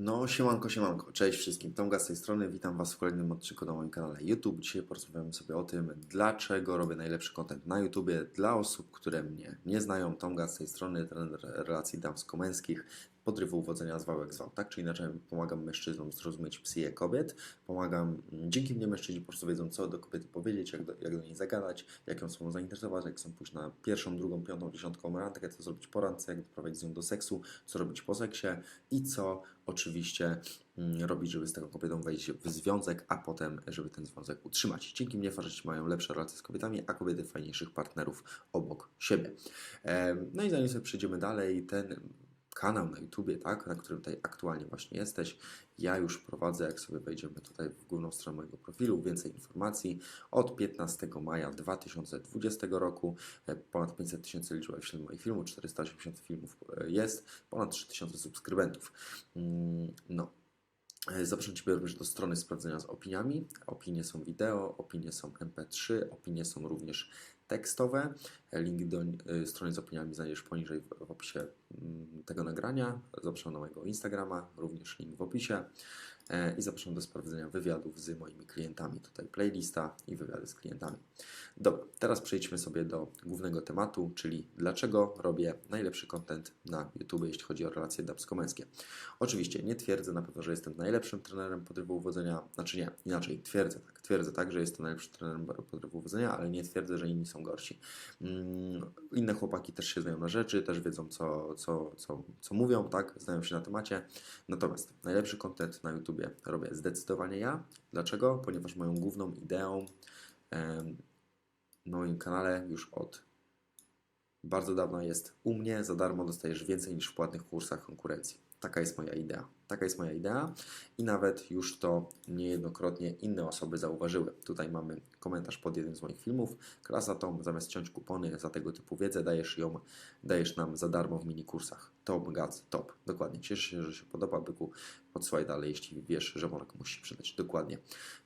No, siemanko, siemanko. Cześć wszystkim. Tomga z tej strony. Witam Was w kolejnym odcinku na moim kanale YouTube. Dzisiaj porozmawiamy sobie o tym, dlaczego robię najlepszy content na YouTubie dla osób, które mnie nie znają. Tomga z tej strony, trener relacji damsko-męskich, podrywu uwodzenia zwałek zwał. Tak czy inaczej pomagam mężczyznom zrozumieć psyję kobiet. Pomagam, mm, dzięki mnie mężczyźni po prostu wiedzą, co do kobiety powiedzieć, jak do, jak do niej zagadać, jak ją sobą zainteresować, jak chcą pójść na pierwszą, drugą, piątą, dziesiątką randkę, co zrobić po randce, jak doprowadzić ją do seksu, co robić po seksie i co oczywiście mm, robić, żeby z taką kobietą wejść w związek, a potem, żeby ten związek utrzymać. Dzięki mnie faceci mają lepsze relacje z kobietami, a kobiety fajniejszych partnerów obok siebie. Em, No i zanim sobie przejdziemy dalej, ten kanał na YouTubie, tak, na którym tutaj aktualnie właśnie jesteś, ja już prowadzę, jak sobie wejdziemy tutaj w główną stronę mojego profilu, więcej informacji. Od 15 maja 2020 roku e, ponad 500 tysięcy liczba wyświetleń moich filmów, 480 filmów e, jest, ponad 3000 subskrybentów. Mm, No, E, Zapraszam Ciebie również do strony sprawdzenia z opiniami. Opinie są wideo, opinie są MP3, opinie są również tekstowe. Link do e, strony z opiniami znajdziesz poniżej w, w opisie mm, tego nagrania. Zapraszam na mojego Instagrama, również link w opisie. E, I zapraszam do sprawdzenia wywiadów z moimi klientami. Tutaj playlista i wywiady z klientami. Dobra, teraz przejdźmy sobie do głównego tematu, czyli dlaczego robię najlepszy content na YouTube, jeśli chodzi o relacje damsko-męskie. Oczywiście nie twierdzę na pewno, że jestem najlepszym trenerem podrywu uwodzenia, znaczy nie, inaczej, twierdzę tak, twierdzę tak, że jestem najlepszym trenerem podrywu uwodzenia, ale nie twierdzę, że inni są gorsi. Mm, Inne chłopaki też się znają na rzeczy, też wiedzą co, co, co, co mówią, tak, znają się na temacie. Natomiast najlepszy content na YouTubie robię zdecydowanie ja. Dlaczego? Ponieważ moją główną ideą na moim kanale już od bardzo dawno jest u mnie za darmo dostajesz więcej niż w płatnych kursach konkurencji. Taka jest moja idea. Taka jest moja idea i nawet już to niejednokrotnie inne osoby zauważyły. Tutaj mamy komentarz pod jednym z moich filmów. Klasa Tom, zamiast ciąć kupony za tego typu wiedzę, dajesz ją, dajesz nam za darmo w mini kursach. Top, gac, top. Dokładnie. Cieszę się, że się podoba, byku. Podsyłaj dalej, jeśli wiesz, że Morek musi się przydać. Dokładnie.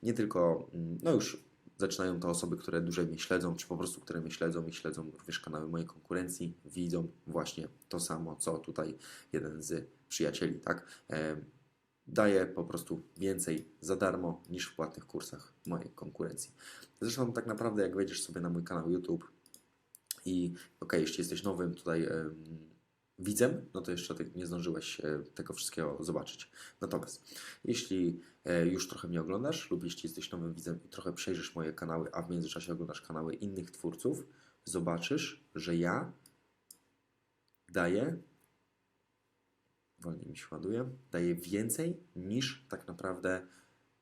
Nie tylko, mm, no już zaczynają to osoby, które dłużej mnie śledzą, czy po prostu które mnie śledzą i śledzą również kanały mojej konkurencji, widzą właśnie to samo, co tutaj jeden z przyjacieli, tak? E, daje po prostu więcej za darmo niż w płatnych kursach mojej konkurencji. Zresztą tak naprawdę jak wejdziesz sobie na mój kanał YouTube i ok, jeśli jesteś nowym tutaj em, widzem, no to jeszcze nie zdążyłeś e, tego wszystkiego zobaczyć. Natomiast jeśli e, już trochę mnie oglądasz lub jeśli jesteś nowym widzem i trochę przejrzysz moje kanały, a w międzyczasie oglądasz kanały innych twórców, zobaczysz, że ja daję wolniej mi się ładuje, daje więcej niż tak naprawdę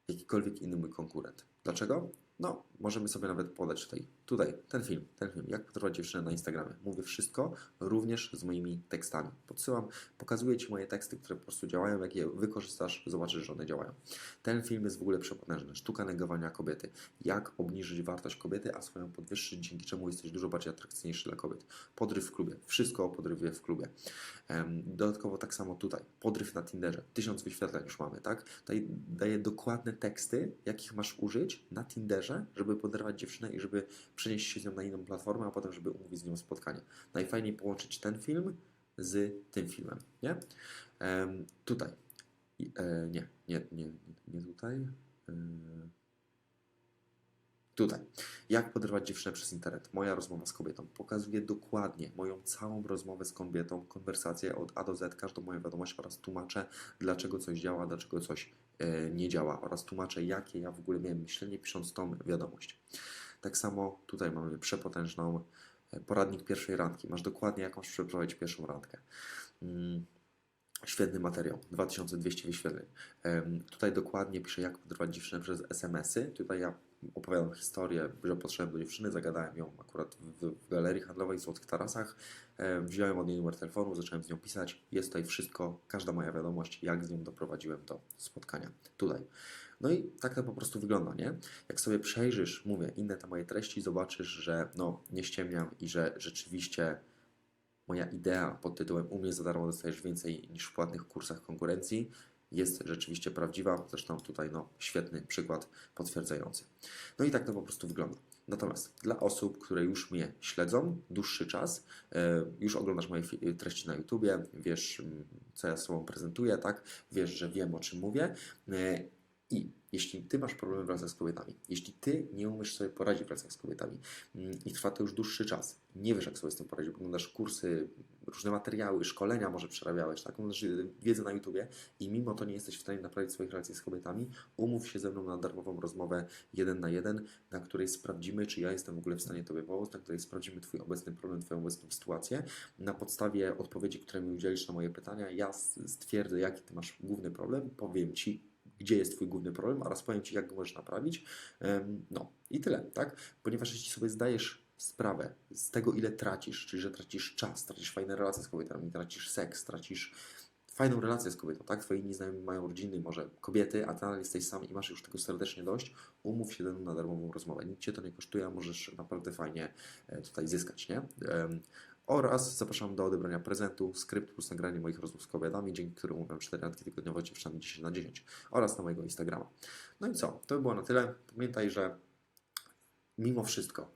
jakikolwiek inny mój konkurent. Dlaczego? No, możemy sobie nawet podać tutaj, tutaj, ten film, ten film, jak potrować dziewczynę na Instagramie. Mówię wszystko, również z moimi tekstami. Podsyłam, pokazuję Ci moje teksty, które po prostu działają, jak je wykorzystasz, zobaczysz, że one działają. Ten film jest w ogóle przepotężny. Sztuka negowania kobiety. Jak obniżyć wartość kobiety, a swoją podwyższyć, dzięki czemu jesteś dużo bardziej atrakcyjniejszy dla kobiet. Podryw w klubie. Wszystko o podrywie w klubie. Dodatkowo tak samo tutaj. Podryw na Tinderze. Tysiąc wyświetleń już mamy, tak? Tutaj daję dokładne teksty, jakich masz użyć na Tinderze, żeby podrywać dziewczynę i żeby przenieść się z nią na inną platformę, a potem, żeby umówić z nią spotkanie. Najfajniej połączyć ten film z tym filmem, nie? Tutaj. E, nie, nie, nie, nie tutaj. Tutaj. Jak podrywać dziewczynę przez internet? Moja rozmowa z kobietą. Pokazuje dokładnie moją całą rozmowę z kobietą, konwersację od A do Z, każdą moją wiadomość oraz tłumaczę, dlaczego coś działa, dlaczego coś e, nie działa oraz tłumaczę, jakie ja w ogóle miałem myślenie, pisząc tą wiadomość. Tak samo tutaj mamy przepotężną e, poradnik pierwszej randki. Masz dokładnie jakąś przeprowadzić pierwszą randkę. Mm. Świetny materiał, 2200 wyświetleń. Tutaj dokładnie piszę, jak podrywać dziewczynę przez SMS-y. Tutaj ja opowiadam historię, że podszedłem do dziewczyny, zagadałem ją akurat w, w galerii handlowej w Złotych Tarasach. Em, Wziąłem od niej numer telefonu, zacząłem z nią pisać. Jest tutaj wszystko, każda moja wiadomość, jak z nią doprowadziłem do spotkania. Tutaj. No i tak to po prostu wygląda, nie? Jak sobie przejrzysz, mówię, inne te moje treści, zobaczysz, że no, nie ściemniam i że rzeczywiście moja idea pod tytułem U mnie za darmo dostajesz więcej niż w płatnych kursach konkurencji jest rzeczywiście prawdziwa. Zresztą tutaj no, świetny przykład potwierdzający. No i tak to po prostu wygląda. Natomiast dla osób, które już mnie śledzą dłuższy czas, e, już oglądasz moje treści na YouTubie, wiesz, mm, co ja sobą prezentuję, tak? Wiesz, że wiem, o czym mówię. I jeśli ty masz problemy w relacjach z kobietami, jeśli ty nie umiesz sobie poradzić w relacjach z kobietami mm, i trwa to już dłuższy czas, nie wiesz, jak sobie z tym poradzić, oglądasz kursy, różne materiały, szkolenia może przerabiałeś, tak? Oglądasz y, wiedzę na YouTubie i mimo to nie jesteś w stanie naprawić swoich relacji z kobietami, umów się ze mną na darmową rozmowę jeden na jeden, na której sprawdzimy, czy ja jestem w ogóle w stanie Tobie pomóc, na której sprawdzimy Twój obecny problem, Twoją obecną sytuację. Na podstawie odpowiedzi, które mi udzielisz na moje pytania, ja stwierdzę, jaki Ty masz główny problem, powiem Ci, gdzie jest Twój główny problem oraz powiem Ci, jak go możesz naprawić. No i tyle, tak? Ponieważ jeśli sobie zdajesz sprawę z tego, ile tracisz, czyli że tracisz czas, tracisz fajne relacje z kobietami, tracisz seks, tracisz fajną relację z kobietą, tak? Twoi inni znajomi mają rodziny, może kobiety, a ty nadal jesteś sam i masz już tego serdecznie dość, umów się na darmową rozmowę. Nic Cię to nie kosztuje, a możesz naprawdę fajnie e, tutaj zyskać, nie? Oraz zapraszam do odebrania prezentu, skrypt plus nagranie moich rozmów z kobietami, dzięki którym mówię 4 randki tygodniowo dziewczynami 10 na 10 oraz na mojego Instagrama. No i co? To by było na tyle. Pamiętaj, że mimo wszystko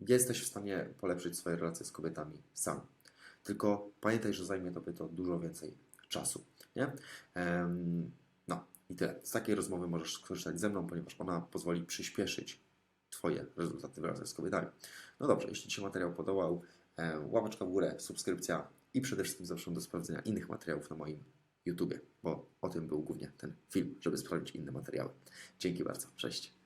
jesteś w stanie polepszyć swoje relacje z kobietami sam. Tylko pamiętaj, że zajmie tobie to dużo więcej czasu. Nie? Em, no i tyle. Z takiej rozmowy możesz skorzystać ze mną, ponieważ ona pozwoli przyspieszyć Twoje rezultaty w relacjach z kobietami. No dobrze, jeśli Ci materiał podobał, łapeczka w górę, subskrypcja i przede wszystkim zapraszam do sprawdzenia innych materiałów na moim YouTubie, bo o tym był głównie ten film, żeby sprawdzić inne materiały. Dzięki bardzo. Cześć.